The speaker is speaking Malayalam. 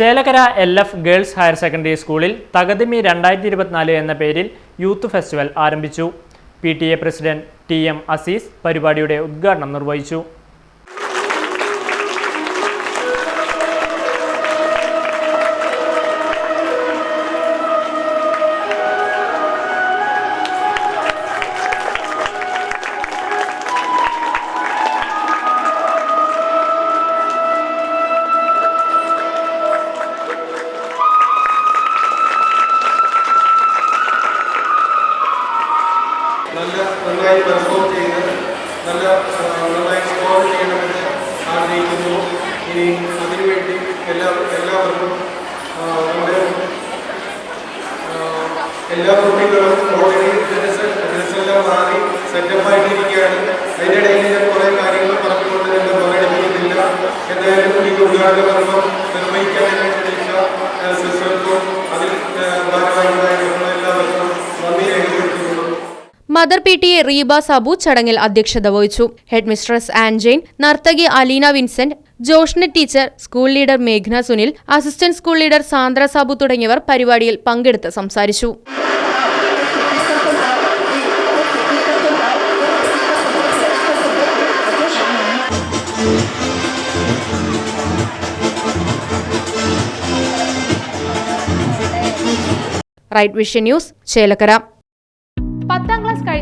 Chelakkara L F girls higher secondary സ്കൂളിൽ തകതിമി രണ്ടായിരത്തി ഇരുപത്തിനാല് എന്ന പേരിൽ യൂത്ത് ഫെസ്റ്റിവൽ ആരംഭിച്ചു. P president T M Azeez പരിപാടിയുടെ ഉദ്ഘാടനം നിർവഹിച്ചു. നന്നായി പെർഫോം ചെയ്ത് നല്ല നന്നായി സ്കോർ ചെയ്യണമെന്ന് ആഗ്രഹിക്കുന്നു. ഇനി അതിനുവേണ്ടി എല്ലാ എല്ലാവർക്കും നമ്മുടെ എല്ലാ കുട്ടികളും ഓൾറെഡി ഡ്രസ് ഡ്രസ്സെല്ലാം മാറി സെറ്റപ്പായിട്ടിരിക്കുകയാണ് അതിന്റെ ഇടയിൽ ഞാൻ കുറേ കാര്യങ്ങൾ പറഞ്ഞുകൊണ്ട് തന്നെ പറയണമെന്നില്ല എന്തായാലും ഈ ഉദ്ഘാടന mother P T A Reeba Sabu ചടങ്ങിൽ അധ്യക്ഷത വഹിച്ചു. ഹെഡ് മിസ്ട്രസ് ആൻജെയിൻ നർത്തകി Aleena Vincent Joshna teacher school leader മേഘ്ന Sunil assistant school leader Sandra Sabu തുടങ്ങിയവർ പരിപാടിയിൽ പങ്കെടുത്ത് സംസാരിച്ചു. Right vision news Chelakkara. പത്താം